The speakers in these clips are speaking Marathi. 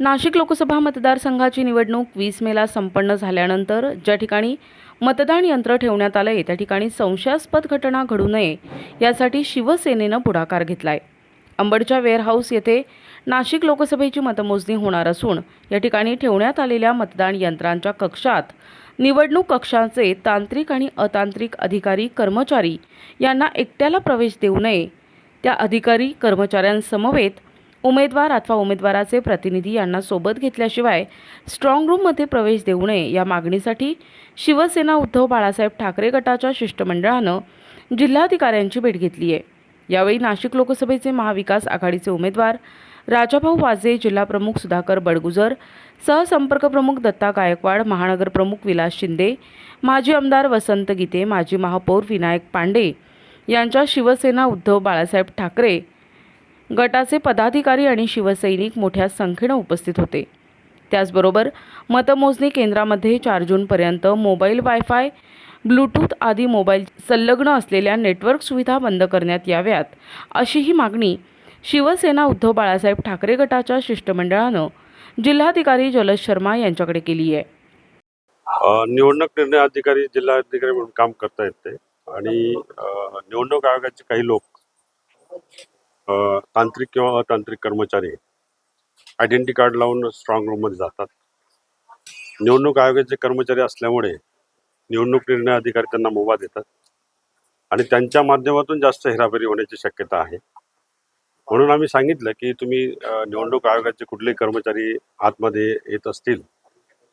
नाशिक लोकसभा मतदारसंघाची निवडणूक वीस मेला संपन्न झाल्यानंतर ज्या ठिकाणी मतदान यंत्र ठेवण्यात आलंय त्या ठिकाणी संशयास्पद घटना घडू नये यासाठी शिवसेनेनं पुढाकार घेतलाय. अंबडच्या वेअरहाऊस येथे नाशिक लोकसभेची मतमोजणी होणार असून या ठिकाणी ठेवण्यात आलेल्या मतदान यंत्रांच्या कक्षात निवडणूक कक्षाचे तांत्रिक आणि अतांत्रिक अधिकारी कर्मचारी यांना एकट्याला प्रवेश देऊ नये. त्या अधिकारी कर्मचाऱ्यांसमवेत उमेदवार अथवा उमेदवाराचे प्रतिनिधी यांना सोबत घेतल्याशिवाय स्ट्रॉंग रूममध्ये प्रवेश देऊ नये या मागणीसाठी शिवसेना उद्धव बाळासाहेब ठाकरे गटाच्या शिष्टमंडळानं जिल्हाधिकाऱ्यांची भेट घेतली आहे. यावेळी नाशिक लोकसभेचे महाविकास आघाडीचे उमेदवार राजाभाऊ वाजे जिल्हाप्रमुख सुधाकर बडगुजर सहसंपर्क प्रमुख दत्ता गायकवाड महानगर प्रमुख विलास शिंदे माजी आमदार वसंत गीते माजी महापौर विनायक पांडे यांच्या शिवसेना उद्धव बाळासाहेब ठाकरे गटाचे पदाधिकारी आणि शिवसैनिक मोठ्या संख्येनं उपस्थित होते. त्याचबरोबर मतमोजणी केंद्रामध्ये चार जूनपर्यंत मोबाईल वायफाय ब्लूटूथ आदी मोबाईल संलग्न असलेल्या नेटवर्क सुविधा बंद करण्यात याव्यात अशीही मागणी शिवसेना उद्धव बाळासाहेब ठाकरे गटाच्या शिष्टमंडळानं जिल्हाधिकारी जलज शर्मा यांच्याकडे केली आहे. निवडणूक निर्णय अधिकारी जिल्हाधिकारी म्हणून काम करता येते आणि निवडणूक आयोगाचे काही लोक तांत्रिक किंवा अतांत्रिक कर्मचारी आयडेंटिटी कार्ड लावून स्ट्रॉंग रूममध्ये जातात. निवडणूक आयोगाचे कर्मचारी असल्यामुळे निवडणूक निर्णय अधिकारी त्यांना मुभा देतात आणि त्यांच्या माध्यमातून जास्त हेराफेरी होण्याची शक्यता आहे. म्हणून आम्ही सांगितलं की तुम्ही निवडणूक आयोगाचे कुठलेही कर्मचारी आतमध्ये येत असतील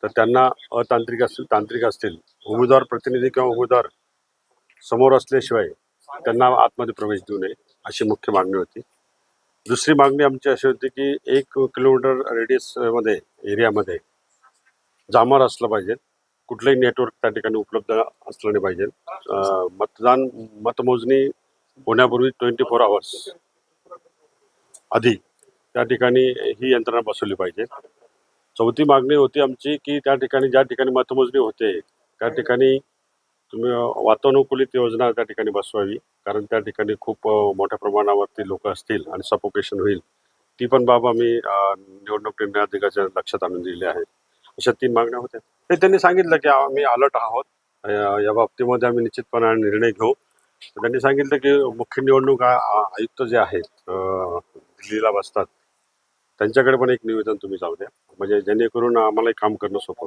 तर त्यांना अतांत्रिक असतील तांत्रिक असतील उमेदवार प्रतिनिधी किंवा उमेदवार समोर असल्याशिवाय त्यांना आतमध्ये प्रवेश देऊ नये. अशी मुख्य मागणी होती. दुसरी मागणी आमची अशी होती की एक किलोमीटर रेडियसमध्ये एरियामध्ये जामर असलं पाहिजे. कुठलंही नेटवर्क त्या ठिकाणी उपलब्ध असलं नाही पाहिजे. मतदान मतमोजणी होण्यापूर्वी ट्वेंटी फोर आवर्स आधी त्या ठिकाणी ही यंत्रणा बसवली पाहिजे. चौथी मागणी होती आमची की त्या ठिकाणी ज्या ठिकाणी मतमोजणी होते त्या ठिकाणी तुम्ही वातानुकूलित योजना त्या ठिकाणी बसवावी. कारण त्या ठिकाणी खूप मोठ्या प्रमाणावरती लोक असतील आणि सपोकेशन होईल. ती पण बाब आम्ही निवडणूक निर्णय अधिकाऱ्याच्या लक्षात आणून दिली आहे. अशा तीन मागण्या होत्या. ते त्यांनी सांगितलं की आम्ही अलर्ट आहोत. या बाबतीमध्ये आम्ही निश्चितपणे निर्णय घेऊ. त्यांनी सांगितलं की मुख्य निवडणूक आयुक्त जे आहेत दिल्लीला बसतात. त्यांच्याकडे पण एक निवेदन तुम्ही जाऊ द्या. म्हणजे जेणेकरून आम्हाला काम करणं सोपं